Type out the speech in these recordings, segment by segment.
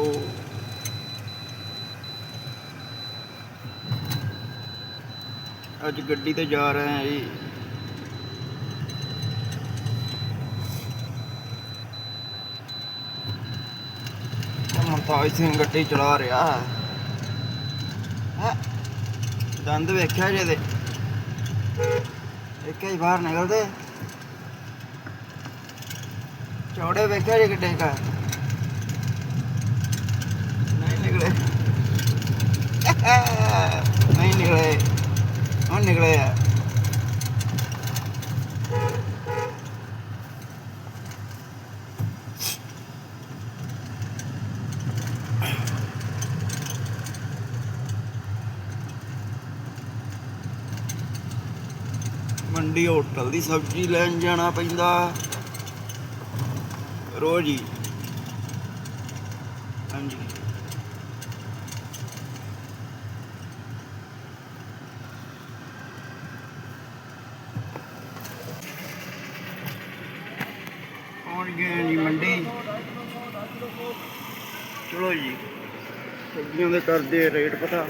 ਦੇਖੋ ਅੱਜ ਗੱਡੀ ਤੇ ਜਾ ਰਹੇ ਹਾਂ ਜੀ। ਇਹ ਸਿੰਘ ਗੱਡੀ ਚਲਾ ਰਿਹਾ। ਹੈ? ਦੰਦ ਵੇਖਿਆ ਜੇ ਇੱਕ ਵੇਖਿਆ ਹੀ ਬਾਹਰ ਨਿਕਲਦੇ। ਚੌੜੇ ਵੇਖਿਆ ਜੇ ਕਿੱਡੇ ਕਾ ਨਹੀਂ ਨਿਕਲੇ ਨਹੀਂ ਨਿਕਲੇ ਹੁਣ ਨਿਕਲੇ ਆ। ਮੰਡੀ ਹੋਟਲ ਦੀ ਸਬਜ਼ੀ ਲੈਣ ਜਾਣਾ ਪੈਂਦਾ। ਰੋਜ਼ ਹੀ। ਹਾਂਜੀ। ਗਏ ਜੀ ਮੰਡੀ। ਚਲੋ ਜੀ, ਸਬਜ਼ੀਆਂ ਦੇ ਕਰਦੇ ਰੇਟ ਪਤਾ।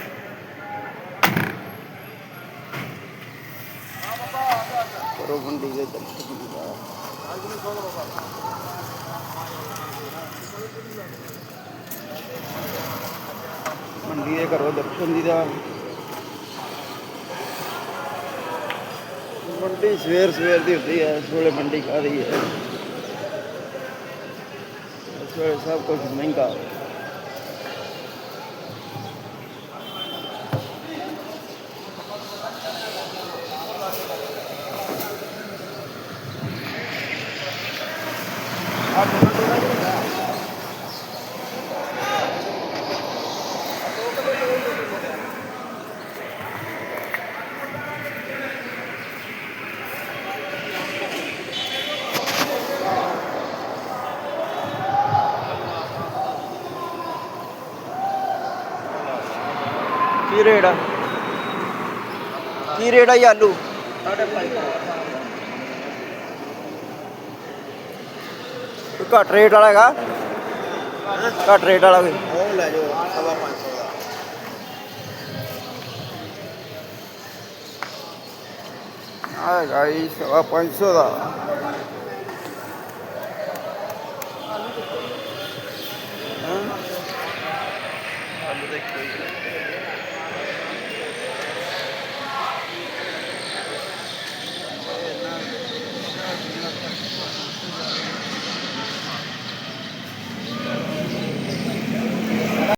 ਕਰੋ ਮੰਡੀ ਦੇ ਦਰਸ਼ਨ ਮੰਡੀ ਦੇ ਕਰੋ ਦਰਸ਼ਨ ਦੀ ਦਾ ਮੰਡੀ ਸਵੇਰ ਸਵੇਰ ਦੀ ਹੁੰਦੀ ਹੈ, ਇਸ ਵੇਲੇ ਮੰਡੀ ਕਾਹਦੀ ਹੈ। ਇਸ ਵੇਲੇ ਸਭ ਕੁਝ ਮਹਿੰਗਾ ਕੀ ਰੇਟ ਆ? ਕੀ ਰੇਟ ਆ ਜੀ ਆਲੂ? ਕੋਈ ਘੱਟ ਰੇਟ ਵਾਲਾ ਹੈਗਾ? ਘੱਟ ਰੇਟ ਵਾਲਾ ਕੋਈ? ਉਹ ਲੈ ਜਾਓ ਸਵਾ 500 ਦਾ ਆ ਹੈਗਾ ਜੀ, ਸਵਾ 500 ਦਾ। ਆਲੂ ਦੇ